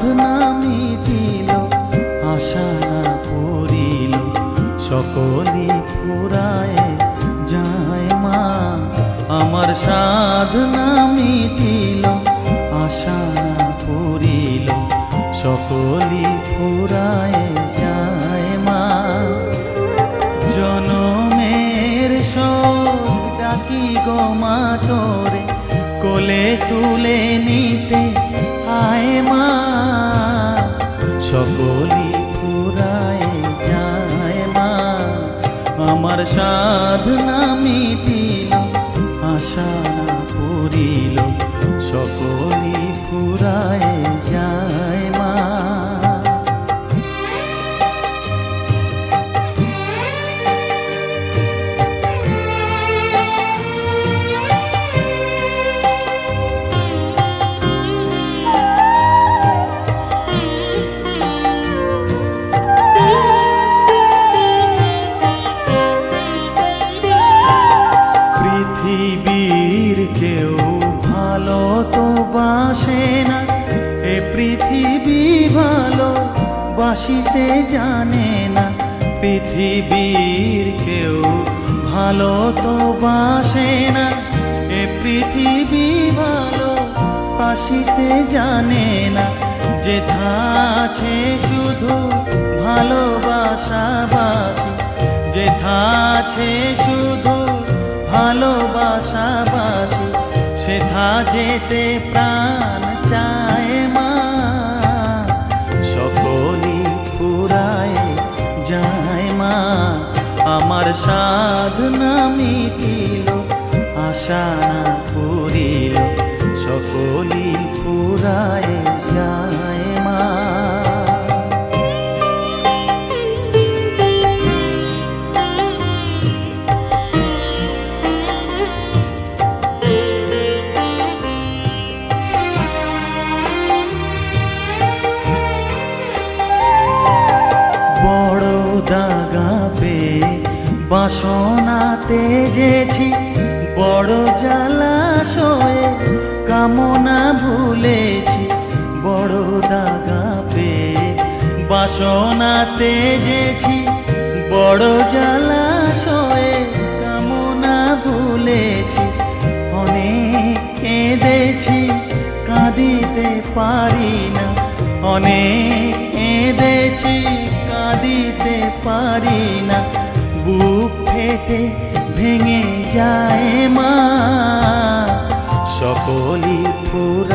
সাধনা মিটিল আশা না পড়িল সকলি ফুরায় যায় মা। আমার সাধনা মিটিল আশা না পড়িল সকলি ফুরায় যায় মা। জনমের শোক ডাকি গো মা তোরে, কোলে তুলে নিতে আয় মা। সকলি ফুরায় যায় মা। আমার সাধনা মিটিল আশা পুরিল সকলি ফুরায় পৃথিবী ভালো বাসিতে জানে না। পৃথিবীর কেউ ভালো তো বাসে না। এ পৃথিবী ভালো বাসিতে জানে না। যেথা আছে শুধু ভালোবাসা বাসি। যে আছে শুধু ভালোবাসাবাসি সেথা যেতে প্রাণ সাধনা মিটিল আশা বাসনাতে যেছি, বড় জলাশয়ে কামনা ভুলেছি, বড় দাগা পেয়ে বাসনাতে যেছি, বড় জলাশয়ে কামনা ভুলেছি অনেক কেঁদেছি, কাঁদিতে পারি না অনেক কেঁদেছি, কাঁদিতে পারি না বুক ফেটে ভেঙে যায় মা। সকলি ফুর